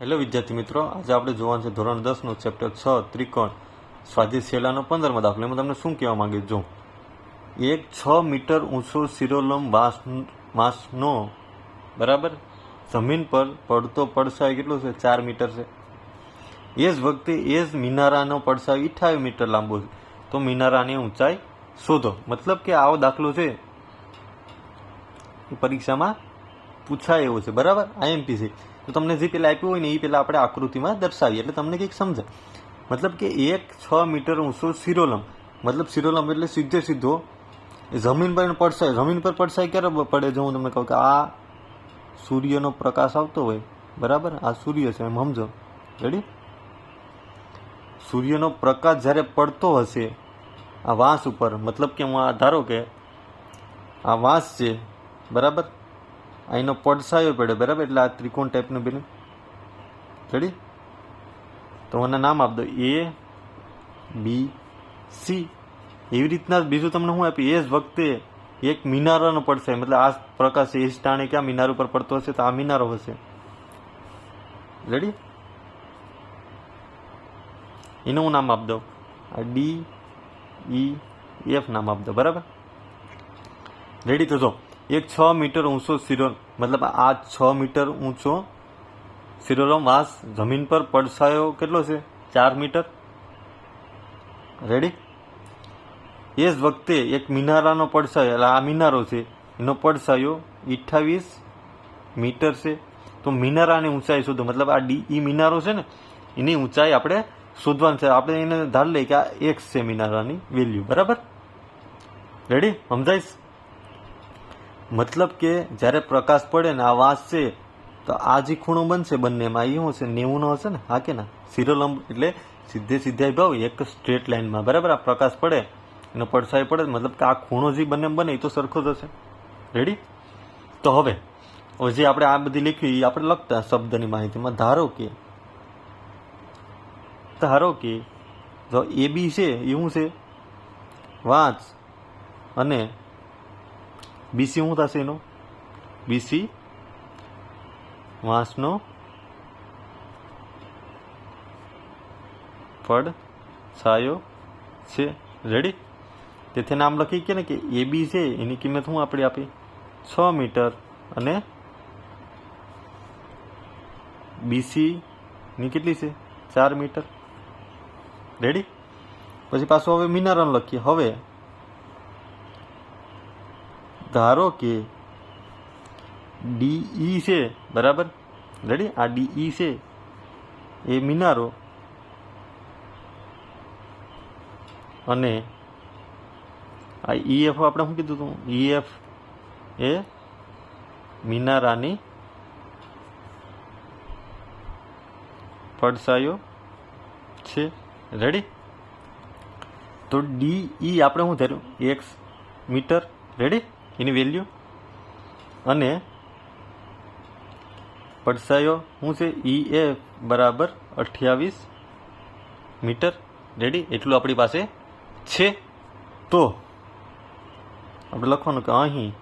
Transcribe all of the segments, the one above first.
Hello વિદ્યાર્થી મિત્રો, આજે આપણે જોવાનું છે ધોરણ દસનું ચેપ્ટર છ, ત્રિકોણ. સ્વાધ્યાય શેલાનો પંદરમાં દાખલો. એમાં તમને શું કહેવા માંગે જો એક, છ મીટર ઊંચો શિરોલમ વાસ માસનો બરાબર? જમીન પર પડતો પડછાયો કેટલો છે? ચાર મીટર છે. એ જ વખતે એ જ મિનારાનો પડછાયો અઠ્યાવીસ મીટર લાંબો છે. તો મિનારાની ઊંચાઈ શોધો. મતલબ કે આવો દાખલો છે. પરીક્ષામાં પૂછાય એવો છે. બરાબર? આઈએમપી છે. તો તમને જે પેલા આપ્યું હોય ને એ પેલા આપણે આકૃતિમાં દર્શાવીએ. એટલે તમને કંઈક સમજાય મતલબ કે એક, છ મીટર ઊંચો શિરોલમ મતલબ શિરોલમ એટલે સીધે સીધો. જમીન પર પડશે. જમીન પર પડસાય ક્યારે પડે જો હું તમને કહું કે આ સૂર્યનો પ્રકાશ આવતો હોય. બરાબર? આ સૂર્ય છે. એમ સમજો. રેડી સૂર્યનો પ્રકાશ જ્યારે પડતો હશે, આ વાંસ ઉપર, મતલબ કે હું આ ધારો કે આ વાંસ છે. બરાબર? આ એનો પડ્યો પડે બરાબર? એટલે આ ત્રિકોણ ટાઈપનું બન્યું. રેડી તો મને નામ આપ દો. એ બી સી એવી રીતના બીજું તમને હું આપી એ જ વખતે એક મિનારાનો પડશે મતલબ આ પ્રકાશ એ સ્ટાણે ટાણે ક્યાં મિનાર ઉપર પડતો હશે? તો આ મિનારો હશે. રેડી એનું હું નામ આપ દઉં. આ ડી ઈ એફ નામ આપ દો બરાબર? રેડી તો જો. એક છ મીટર ઊંચો શિરો મતલબ આ છ મીટર ઊંચો શિરોનો વાસ જમીન પર પડછાયો કેટલો છે? ચાર મીટર રેડી એ જ વખતે એક મિનારાનો પડછાયો એટલે આ મિનારો છે એનો પડછાયો અઠ્ઠાવીસ મીટર છે તો મિનારાની ઊંચાઈ શોધો મતલબ આ ડી ઈ મિનારો છે ને એની ઊંચાઈ આપણે શોધવાની છે આપણે એને ધાર લઈએ કે આ એક્સ છે મિનારાની વેલ્યુ બરાબર રેડી સમજાઈશ મતલબ કે જ્યારે પ્રકાશ પડે ને આ વાસ છે, તો આ જે ખૂણો બનશે બંનેમાં એ શું હશે? નેવુંનો હશે ને? હા કે ના? શિરોલંબ એટલે સીધે સીધા ભાવ, એક સ્ટ્રેટ લાઇનમાં. બરાબર? આ પ્રકાશ પડે એનો પડછાઈ પડે, મતલબ કે આ ખૂણો જે બંને બને એ તો સરખો જ હશે. રેડી તો હવે, જે આપણે આ બધી લખ્યું એ આપણે લખતા શબ્દની માહિતીમાં, ધારો કે ધારો કે, જો એ બી છે એ શું છે? વાંચ. અને બીસી શું થશે એનો? બીસી વાંસનો ફળ છાયો છે. રેડી તેથી નામ લખી કે ને કે એ બી છે, એની કિંમત શું આપણે આપી? છ મીટર. અને બીસીની કેટલી છે? ચાર મીટર. રેડી પછી પાછું હવે મિનારન લખીએ. હવે ધારો કે ડીઈ છે, બરાબર? રેડી આ ડીઈ છે. એ મિનારો અને આ ઈએફ આપણે શું કીધું હતું? ઈએફ એ મિનારાની પડસાયો છે. રેડી તો ડીઈ આપણે શું ધર્યું? X metre. રેડી એની વેલ્યુ અને પડસાયો શું છે? ઈ એ બરાબર અઠ્યાવીસ મીટર. રેડી એટલું આપણી પાસે છે. તો આપણે લખવાનું કે અહીં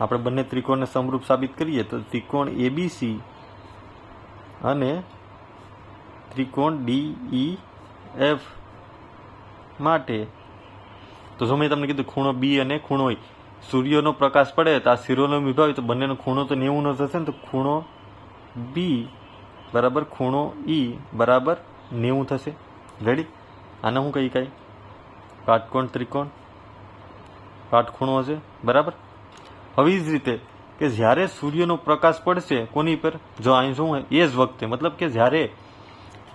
આપણે બંને ત્રિકોણને સમરૂપ સાબિત કરીએ તો ત્રિકોણ એબીસી અને ત્રિકોણ ડી ઈ એફ માટે. તો જો મેં તમને કીધું ખૂણો બી અને ખૂણો ઈ સૂર્યનો પ્રકાશ પડે તો આ શિરોનો વિભાગ, તો બંનેનો ખૂણો તો નેવુંનો થશે ને, તો ખૂણો બી બરાબર ખૂણો ઈ બરાબર નેવું થશે. રેડી આને હું કહી કાંઈ? કાટકોણ, ત્રિકોણ? કાટખૂણો હશે? બરાબર? એ જ રીતે કે જ્યારે સૂર્યનો પ્રકાશ પડશે કોની પર? જો અહીં શું હોય, એ જ વખતે. મતલબ કે જ્યારે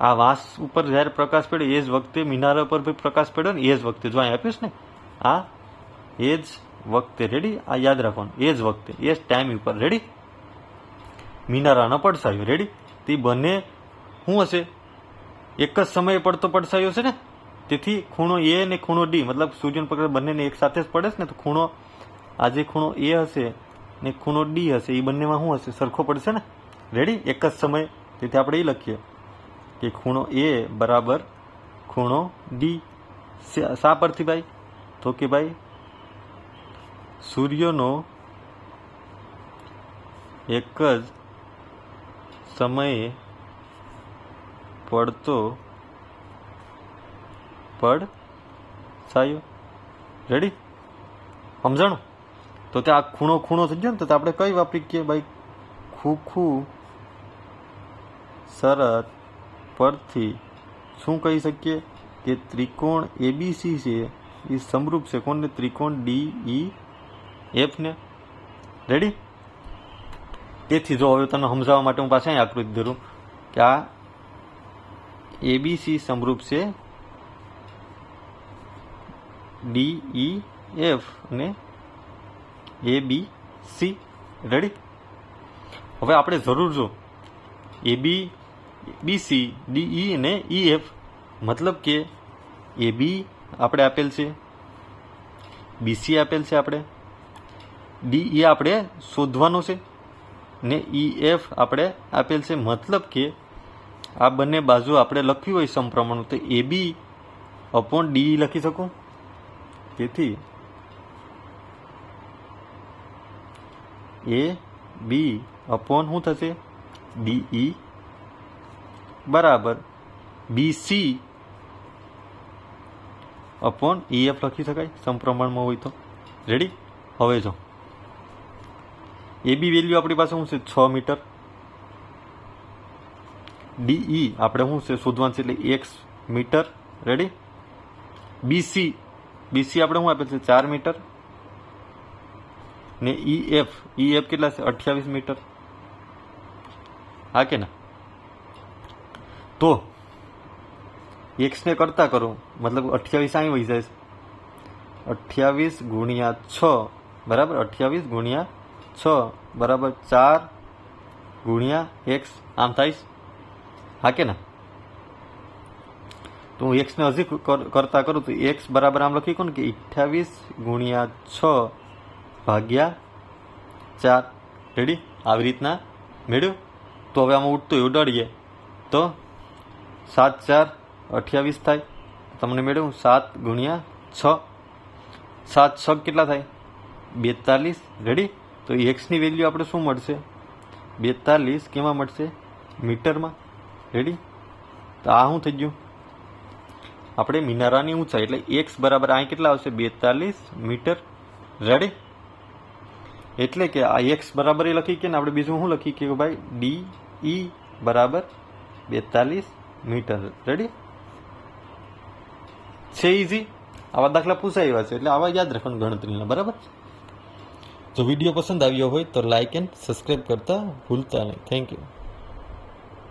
આ વાંસ ઉપર જ્યારે પ્રકાશ પડે, એ જ વખતે મિનારા પર પ્રકાશ પડ્યો ને, એ જ વખતે. જો અહીં આપ્યું છે ને, આ એ જ વખતે રેડી આ યાદ રાખવાનું. એ જ વખતે. એ જ ટાઈમ ઉપર. રેડી મિનારાનો પડસાયો. રેડી તે બંને શું હશે? એક જ સમયે પડતો પડસાયો છે ને? તેથી ખૂણો એ અને ખૂણો ડી મતલબ સૂર્ય પકડે બંનેને એક સાથે જ પડે છે ને? તો ખૂણો આ જે ખૂણો એ હશે ને ખૂણો ડી હશે, એ બંનેમાં શું હશે? સરખો પડશે ને? રેડી એક જ સમય. તેથી આપણે એ લખીએ કે ખૂણો એ બરાબર ખૂણો ડી શા પરથી ભાઈ? તો કે ભાઈ સૂર્યનો એક જ સમયે પડતો પડ સાયો રેડી સમજણ? તો તે આ ખૂણો ખૂણો થઈ ગયો ને, તો આપણે કઈ વાપરી કે ભાઈ? ખૂખું શરત પરથી શું કહી શકીએ કે ત્રિકોણ એબીસી છે? એ સમરૂપ છે. કોણને? ત્રિકોણ ડી ઈ એફ રેડી તેથી જો હવે તમને સમજાવવા માટે હું અહીં આકૃતિ ધરું કે આ એબીસી સમરૂપ છે. ડી ઈ એફ અને એ બી સી રેડી હવે આપણે જરૂર જો એ બી બી સી ડી ઈ અને ઈ એફ મતલબ કે એ બી આપણે આપેલ છે. બીસી આપેલ છે આપણે. ડી ઈ આપણે શોધવાનું છે. ને ઈ એફ આપણે આપેલ છે. મતલબ કે આ બંને બાજુ આપણે લખ્યું હોય સમપ્રમાણ. તો એ બી અપોન ડી લખી શકું. તેથી એ બી અપોન શું થશે? ડી ઈ બરાબર. બી સી અપોન એફ લખી શકાય. સમપ્રમાણમાં હોય તો. રેડી હવે જો. એ બી વેલ્યુ આપણી પાસે શું છે? છ મીટર. ડીઈ આપણે શું છે? શોધવાનું છે એટલે x metre. Ready BC BC આપણે શું આપેલ છે? ચાર મીટર. ને ઈ એફ. ઈ એફ કેટલા છે? અઠ્યાવીસ મીટર. હા કે ના? તો એક્સને કરતા કરો. મતલબ અઠ્યાવીસ અહીં વહી જાય છે. અઠ્યાવીસ ગુણ્યા છ. બરાબર? અઠ્યાવીસ ગુણ્યા છ બરાબર ચાર ગુણ્યા એક્સ આમ થાય છે? હા કે ના? તો હું એક્સને હજી કર- કરતા કરું તો એક્સ બરાબર આમ લખી કોણ કે અઠ્યાવીસ ગુણ્યા છ ભાગ્યા ચાર. રેડી આવી રીતના મેળવ્યું તો હવે આમાં ઉઠતું ઉડાડીએ. તો સાત, ચાર, અઠ્યાવીસ થાય. તમને મેળવ્યું સાત ગુણ્યા છ. સાત, છ કેટલા થાય? બેતાલીસ. રેડી તો એક્સની વેલ્યુ આપણે શું મળશે? બેતાલીસ કેમાં મળશે? મીટરમાં? રેડી તો આ શું થઈ ગયું? આપણે મિનારાની ઊંચાઈ, એટલે એક્સ બરાબર અહીં કેટલા આવશે? બેતાલીસ મીટર. રેડી એટલે કે આ એક્સ બરાબર એ લખી કે ને, આપણે બીજું શું લખી કે ભાઈ? ડી ઈ બરાબર બેતાલીસ મીટર. રેડી છે ઇઝી આવા દાખલા પૂછાય એવા છે, એટલે આવા યાદ રાખવાનું ગણતરીના, બરાબર? જો વીડિયો પસંદ આવ્યો હોય તો લાઇક એન્ડ સબસ્ક્રાઈબ કરતા ભૂલતા નહીં. Thank you